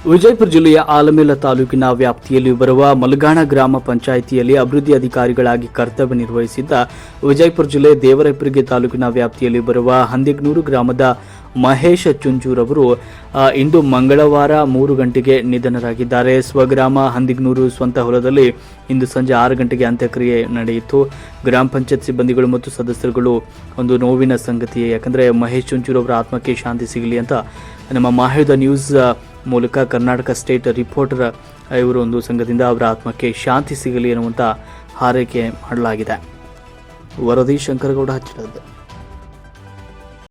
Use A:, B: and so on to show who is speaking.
A: ವಿಜಯಪುರ ಜಿಲ್ಲೆಯ ಆಲಮೇಲ ತಾಲೂಕಿನ ವ್ಯಾಪ್ತಿಯಲ್ಲಿ ಬರುವ ಮಲಗಾಣ ಗ್ರಾಮ ಪಂಚಾಯಿತಿಯಲ್ಲಿ ಅಭಿವೃದ್ಧಿ ಅಧಿಕಾರಿಗಳಾಗಿ ಕರ್ತವ್ಯ ನಿರ್ವಹಿಸಿದ್ದ ವಿಜಯಪುರ ಜಿಲ್ಲೆ ದೇವರಹಿಪ್ಪರಿಗೆ ತಾಲೂಕಿನ ವ್ಯಾಪ್ತಿಯಲ್ಲಿ ಬರುವ ಹಂದಿಗ್ನೂರು ಗ್ರಾಮದ ಮಹೇಶ ಚುಂಚೂರವರು ಇಂದು ಮಂಗಳವಾರ ಮೂರು ಗಂಟೆಗೆ ನಿಧನರಾಗಿದ್ದಾರೆ. ಸ್ವಗ್ರಾಮ ಹಂದಿಗ್ನೂರು ಸ್ವಂತ ಹೊಲದಲ್ಲಿ ಇಂದು ಸಂಜೆ ಆರು ಗಂಟೆಗೆ ಅಂತ್ಯಕ್ರಿಯೆ ನಡೆಯಿತು. ಗ್ರಾಮ ಪಂಚಾಯತ್ ಸಿಬ್ಬಂದಿಗಳು ಮತ್ತು ಸದಸ್ಯರುಗಳು ಒಂದು ನೋವಿನ ಸಂಗತಿ ಯಾಕಂದರೆ ಮಹೇಶ್ ಚುಂಚೂರು ಅವರ ಆತ್ಮಕ್ಕೆ ಶಾಂತಿ ಸಿಗಲಿ ಅಂತ ನಮ್ಮ ಮಾಹೇದ ನ್ಯೂಸ್ ಮೂಲಕ ಕರ್ನಾಟಕ ಸ್ಟೇಟ್ ರಿಪೋರ್ಟರ್ ಇವರು ಒಂದು ಸಂಘದಿಂದ ಅವರ ಆತ್ಮಕ್ಕೆ ಶಾಂತಿ ಸಿಗಲಿ ಅನ್ನುವಂಥ ಹಾರೈಕೆ ಮಾಡಲಾಗಿದೆ. ವರದಿ ಶಂಕರಗೌಡ ಹಚ್ಚಿರದ್ದು